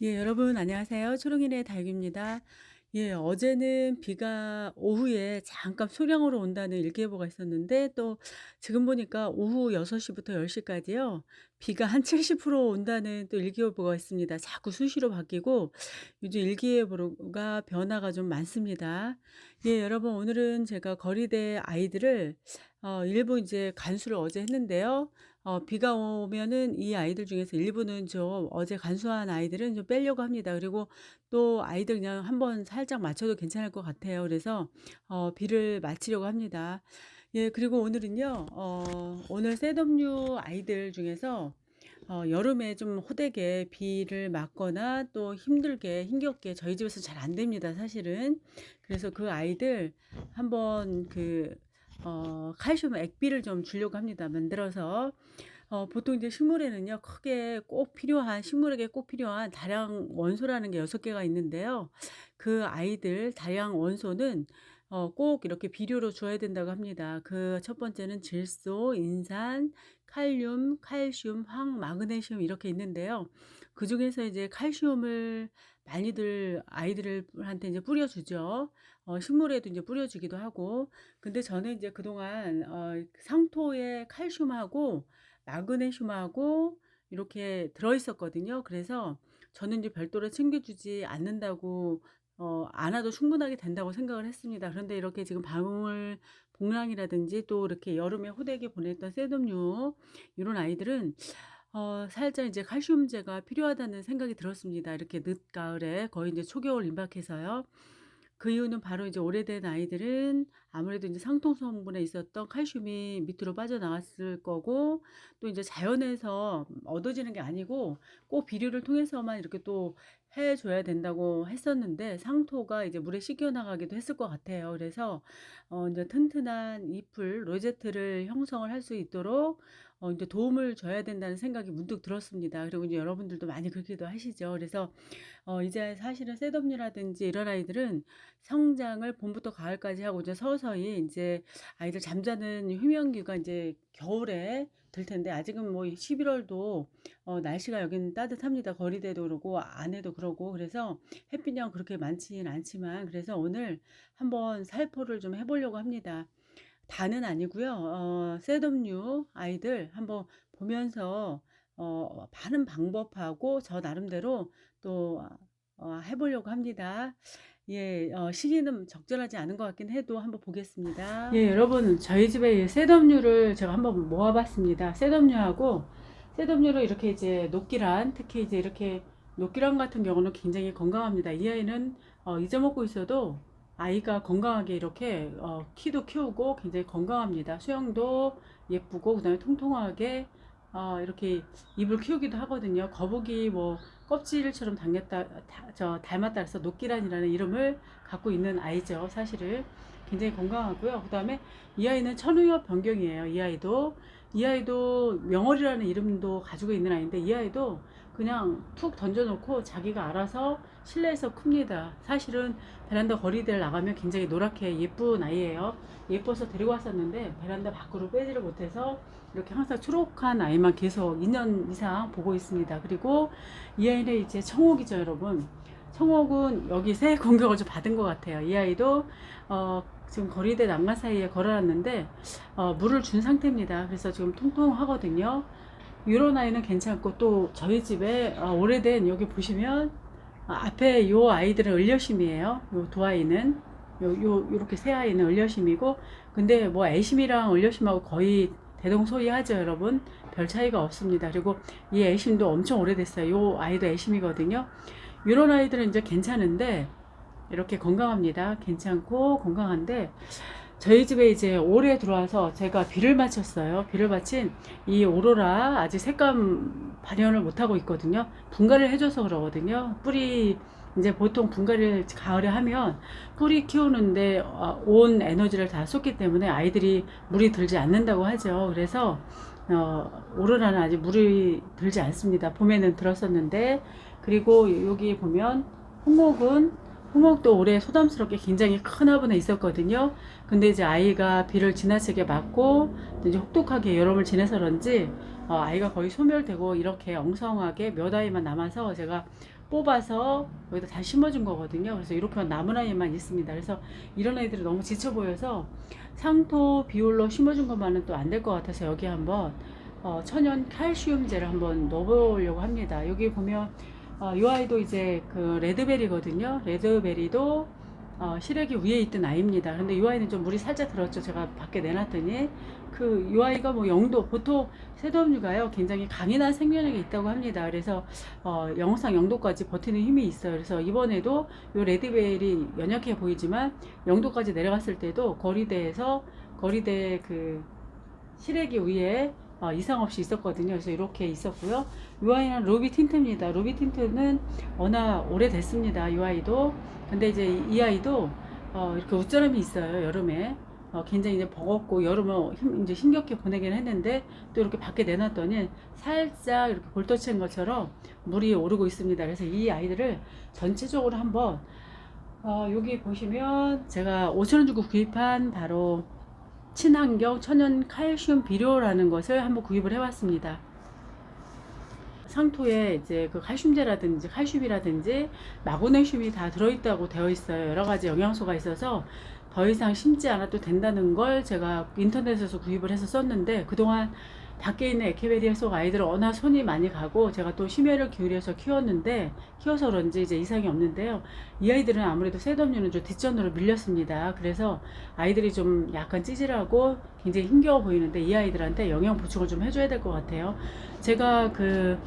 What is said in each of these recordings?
예, 여러분 안녕하세요. 초롱이네 달기입니다. 예, 어제는 비가 오후에 잠깐 소량으로 온다는 일기예보가 있었는데 또 지금 보니까 오후 6시부터 10시까지요. 비가 한 70% 온다는 또 일기예보가 있습니다. 자꾸 수시로 바뀌고 요즘 일기예보가 변화가 좀 많습니다. 예, 여러분 오늘은 제가 거리대 아이들을 어, 일부 이제 간수를 어제 했는데요. 어, 비가 오면은 이 아이들 중에서 일부는 좀 어제 간수한 아이들은 좀 빼려고 합니다. 그리고 또 아이들 그냥 한번 살짝 맞춰도 괜찮을 것 같아요. 그래서 어, 비를 맞추려고 합니다. 예, 그리고 오늘은요, 어, 오늘 셋업류 아이들 중에서 어, 여름에 좀 호되게 비를 맞거나 또 힘들게 힘겹게 저희 집에서 잘 안 됩니다, 사실은. 그래서 그 아이들 한번 그 어, 칼슘 액비를 좀 주려고 합니다. 만들어서 어, 보통 이제 식물에는요, 크게 꼭 필요한, 식물에게 꼭 필요한 다량 원소라는 게 여섯 개가 있는데요. 그 아이들 다량 원소는 어, 꼭 이렇게 비료로 줘야 된다고 합니다. 그 첫 번째는 질소, 인산, 칼륨, 칼슘, 황, 마그네슘 이렇게 있는데요. 그 중에서 이제 칼슘을 많이들 아이들한테 이제 뿌려주죠. 어, 식물에도 이제 뿌려주기도 하고. 근데 저는 이제 그동안 어, 상토에 칼슘하고 마그네슘하고 이렇게 들어있었거든요. 그래서 저는 이제 별도로 챙겨주지 않는다고 어, 안 와도 충분하게 된다고 생각을 했습니다. 그런데 이렇게 지금 방울 복랑이라든지 또 이렇게 여름에 호되게 보냈던 셋업류 이런 아이들은 어, 살짝 이제 칼슘제가 필요하다는 생각이 들었습니다. 이렇게 늦가을에 거의 이제 초겨울 임박해서요. 그 이유는 바로 이제 오래된 아이들은 아무래도 이제 상통 성분에 있었던 칼슘이 밑으로 빠져나왔을 거고 또 이제 자연에서 얻어지는 게 아니고 꼭 비료를 통해서만 이렇게 또 해줘야 된다고 했었는데 상토가 이제 물에 씻겨 나가기도 했을 것 같아요. 그래서 어 이제 튼튼한 잎을 로제트를 형성을 할 수 있도록 어 이제 도움을 줘야 된다는 생각이 문득 들었습니다. 그리고 이제 여러분들도 많이 그렇게도 하시죠. 그래서 어 이제 사실은 셋업류라든지 이런 아이들은 성장을 봄부터 가을까지 하고 이제 서서히 이제 아이들 잠자는 휴면기가 이제 겨울에 될 텐데 아직은 뭐 11월도 어, 날씨가 여기는 따뜻합니다. 거리대도 그러고 안에도 그러고 그래서 햇빛량 그렇게 많지는 않지만 그래서 오늘 한번 살포를 좀 해보려고 합니다. 다는 아니고요. 어, 셋업류 아이들 한번 보면서 어, 많은 방법하고 저 나름대로 또 어, 해보려고 합니다. 예, 어, 시기는 적절하지 않은 것 같긴 해도 한번 보겠습니다. 예, 여러분 저희 집에 셋업류를 제가 한번 모아봤습니다. 셋업류하고 셋업류로 이렇게 이제 녹기란 특히 이제 이렇게 녹기란 같은 경우는 굉장히 건강합니다. 이 아이는 어, 잊어먹고 있어도 아이가 건강하게 이렇게 어, 키도 키우고 굉장히 건강합니다. 수영도 예쁘고 그다음에 통통하게 어, 이렇게 입을 키우기도 하거든요. 거북이 뭐 껍질처럼 당겼다, 다, 저 닮았다 해서 녹기란이라는 이름을 갖고 있는 아이죠. 사실은 굉장히 건강하고요. 그 다음에 이 아이는 천우엽 변경이에요. 이 아이도 이 아이도 명월이라는 이름도 가지고 있는 아이인데 이 아이도 그냥 툭 던져놓고 자기가 알아서 실내에서 큽니다. 사실은 베란다 거리대를 나가면 굉장히 노랗게 예쁜 아이예요. 예뻐서 데리고 왔었는데 베란다 밖으로 빼지를 못해서 이렇게 항상 초록한 아이만 계속 2년 이상 보고 있습니다. 그리고 이 아이는 이제 청옥이죠, 여러분. 청옥은 여기 새 공격을 좀 받은 것 같아요. 이 아이도 어, 지금 거리대 난간 사이에 걸어놨는데 어, 물을 준 상태입니다. 그래서 지금 통통하거든요. 이런 아이는 괜찮고 또 저희 집에 어, 오래된 여기 보시면 어, 앞에 요 아이들은 을려심이에요. 요 두 아이는. 요, 요, 요렇게 세 아이는 을려심이고. 근데 뭐 애심이랑 을려심하고 거의 대동소이하죠 여러분. 별 차이가 없습니다. 그리고 이 애심도 엄청 오래됐어요. 요 아이도 애심이거든요. 이런 아이들은 이제 괜찮은데 이렇게 건강합니다. 괜찮고 건강한데 저희 집에 이제 올해 들어와서 제가 비를 맞췄어요 비를 맞힌 이 오로라 아직 색감 발현을 못하고 있거든요 분갈이를 해줘서 그러거든요 뿌리 이제 보통 분갈이를 가을에 하면 뿌리 키우는데 어, 온 에너지를 다 쏟기 때문에 아이들이 물이 들지 않는다고 하죠. 그래서 어, 오로라는 아직 물이 들지 않습니다. 봄에는 들었었는데 그리고 여기 보면 홍옥은 홍옥도 올해 소담스럽게 굉장히 큰 화분에 있었거든요. 근데 이제 아이가 비를 지나치게 맞고 이제 혹독하게 여름을 지내서 그런지 어, 아이가 거의 소멸되고 이렇게 엉성하게 몇 아이만 남아서 제가 뽑아서 여기다 다시 심어준 거거든요. 그래서 이렇게만 남은 아이만 있습니다. 그래서 이런 아이들이 너무 지쳐 보여서 상토 비올로 심어준 것만은 또 안 될 것 같아서 여기 한번 어, 천연 칼슘제를 한번 넣어보려고 합니다. 여기 보면 어, 이 아이도 이제 그 레드베리거든요. 레드베리도 어, 시래기 위에 있던 아이입니다. 근데 이 아이는 좀 물이 살짝 들었죠. 제가 밖에 내놨더니 그 이 아이가 뭐 영도 보통 새도음류가요 굉장히 강인한 생명력이 있다고 합니다. 그래서 어, 영상 영도까지 버티는 힘이 있어요. 그래서 이번에도 이 레드베리 연약해 보이지만 영도까지 내려갔을 때도 거리대에서 거리대 그 시래기 위에 어, 이상 없이 있었거든요. 그래서 이렇게 있었고요. 이 아이는 로비 틴트입니다. 로비 틴트는 워낙 오래됐습니다. 이 아이도. 근데 이제 이, 이 아이도 어, 이렇게 웃자람이 있어요. 여름에. 어, 굉장히 이제 버겁고 여름을 힘, 이제 힘겹게 보내긴 했는데 또 이렇게 밖에 내놨더니 살짝 이렇게 볼터치한 것처럼 물이 오르고 있습니다. 그래서 이 아이들을 전체적으로 한번 어, 여기 보시면 제가 5천원 주고 구입한 바로 친환경 천연 칼슘 비료라는 것을 한번 구입을 해왔습니다. 상토에 이제 그 칼슘제라든지 칼슘이라든지 마그네슘이 다 들어있다고 되어 있어요. 여러 가지 영양소가 있어서 더 이상 심지 않아도 된다는 걸 제가 인터넷에서 구입을 해서 썼는데 그동안 밖에 있는 에케베리아 속 아이들은 워낙 손이 많이 가고 제가 또 심혈을 기울여서 키웠는데 키워서 그런지 이제 이상이 없는데요. 이 아이들은 아무래도 셋업류는 좀 뒷전으로 밀렸습니다. 그래서 아이들이 좀 약간 찌질하고 굉장히 힘겨워 보이는데 이 아이들한테 영양 보충을 좀 해줘야 될 것 같아요. 제가 그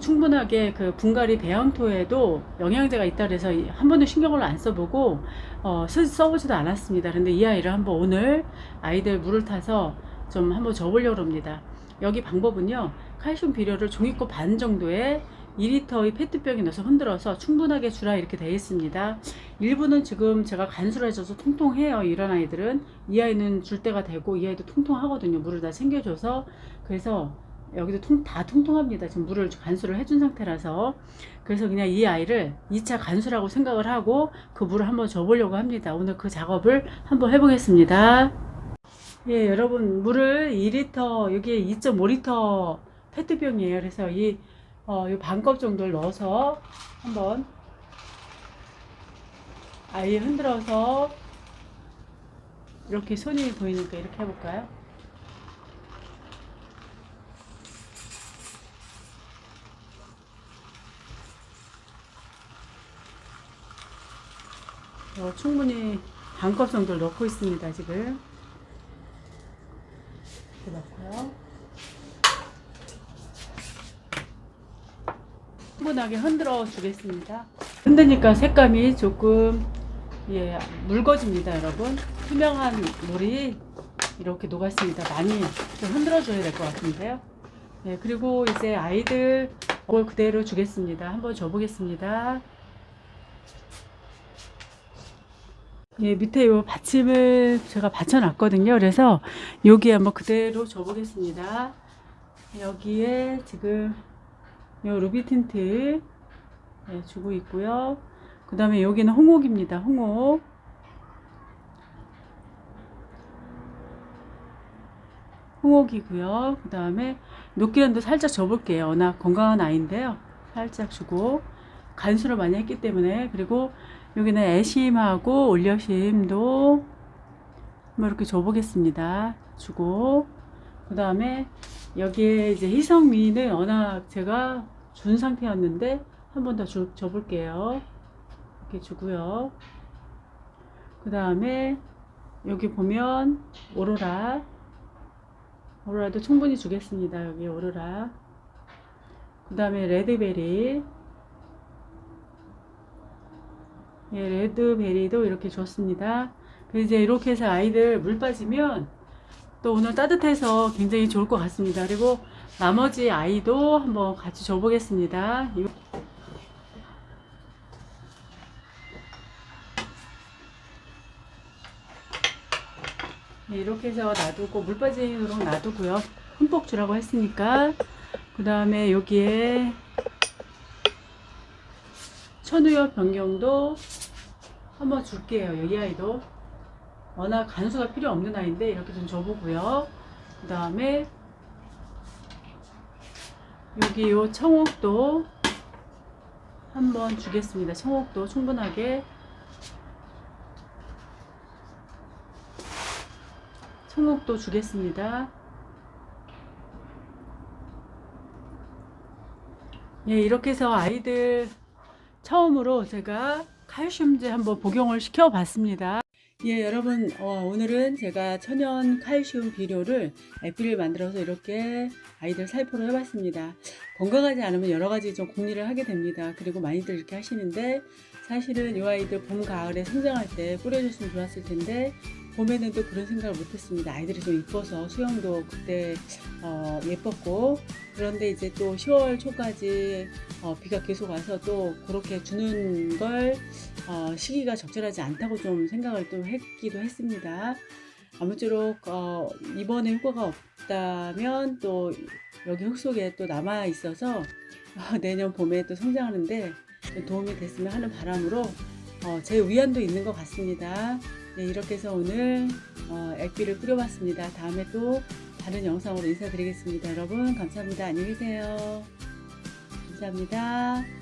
충분하게 그 분갈이 배양토에도 영양제가 있다 그래서 한 번도 신경을 안 써보고 어, 쓰- 써보지도 않았습니다. 근데 이 아이를 한번 오늘 아이들 물을 타서 좀 한번 줘보려고 합니다. 여기 방법은요. 칼슘 비료를 종이컵 반 정도의 2리터의 페트병에 넣어서 흔들어서 충분하게 주라 이렇게 되어 있습니다. 일부는 지금 제가 간수를 해줘서 통통해요. 이런 아이들은 이 아이는 줄 때가 되고 이 아이도 통통하거든요. 물을 다 챙겨줘서 그래서 여기도 통, 다 통통합니다. 지금 물을 간수를 해준 상태라서 그래서 그냥 이 아이를 2차 간수라고 생각을 하고 그 물을 한번 줘보려고 합니다. 오늘 그 작업을 한번 해보겠습니다. 예, 여러분 물을 2리터 여기에 2.5리터 페트병이에요. 그래서 이 어, 이 반컵 정도를 넣어서 한번 아예 흔들어서 이렇게 손이 보이니까 이렇게 해볼까요? 어, 충분히 반컵 정도를 넣고 있습니다. 지금 이렇게 넣고요. 충분하게 흔들어 주겠습니다. 흔드니까 색감이 조금 예, 묽어집니다, 여러분. 투명한 물이 이렇게 녹았습니다. 많이 좀 흔들어 줘야 될 것 같은데요. 예, 그리고 이제 아이들 걸 그대로 주겠습니다. 한번 줘보겠습니다. 예, 밑에 요 받침을 제가 받쳐놨거든요. 그래서 여기에 한번 그대로 줘보겠습니다. 여기에 지금 요 루비 틴트 예, 주고 있고요. 그 다음에 여기는 홍옥입니다. 홍옥. 홍옥이고요. 그 다음에 녹기란도 살짝 줘볼게요. 워낙 건강한 아이인데요. 살짝 주고 간수를 많이 했기 때문에 그리고 여기는 애심하고 올려심도 한번 이렇게 줘보겠습니다. 주고 그 다음에 여기에 이제 희성미는 워낙 제가 준 상태였는데 한 번 더 줘볼게요. 이렇게 주고요. 그 다음에 여기 보면 오로라 오로라도 충분히 주겠습니다. 여기 오로라 그 다음에 레드베리 예, 레드베리도 이렇게 줬습니다. 그래서 이제 이렇게 해서 아이들 물 빠지면 또 오늘 따뜻해서 굉장히 좋을 것 같습니다. 그리고 나머지 아이도 한번 같이 줘 보겠습니다. 이- 네, 이렇게 해서 놔두고 물 빠지도록 놔두고요. 흠뻑 주라고 했으니까 그 다음에 여기에 천우엽 변경도 한번 줄게요. 이 아이도 워낙 간수가 필요 없는 아이인데 이렇게 좀 줘보고요. 그 다음에 여기 요 청옥도 한번 주겠습니다. 청옥도 충분하게 청옥도 주겠습니다. 예, 이렇게 해서 아이들 처음으로 제가 칼슘제 한번 복용을 시켜 봤습니다. 예, 여러분, 어, 오늘은 제가 천연 칼슘 비료를 에피를 만들어서 이렇게 아이들 살포로 해봤습니다. 건강하지 않으면 여러 가지 좀 궁리를 하게 됩니다. 그리고 많이들 이렇게 하시는데 사실은 이 아이들 봄, 가을에 성장할 때 뿌려줬으면 좋았을 텐데 봄에는 또 그런 생각을 못했습니다. 아이들이 좀 이뻐서 수영도 그때 어, 예뻤고 그런데 이제 또 10월 초까지 어, 비가 계속 와서 또 그렇게 주는 걸 어, 시기가 적절하지 않다고 좀 생각을 또 했기도 했습니다. 아무쪼록 어, 이번에 효과가 없다면 또 여기 흙 속에 또 남아 있어서 어, 내년 봄에 또 성장하는데 좀 도움이 됐으면 하는 바람으로 어, 제 위안도 있는 것 같습니다. 네, 이렇게 해서 오늘 어, 액비를 뿌려봤습니다. 다음에 또 다른 영상으로 인사드리겠습니다. 여러분 감사합니다. 안녕히 계세요. 감사합니다.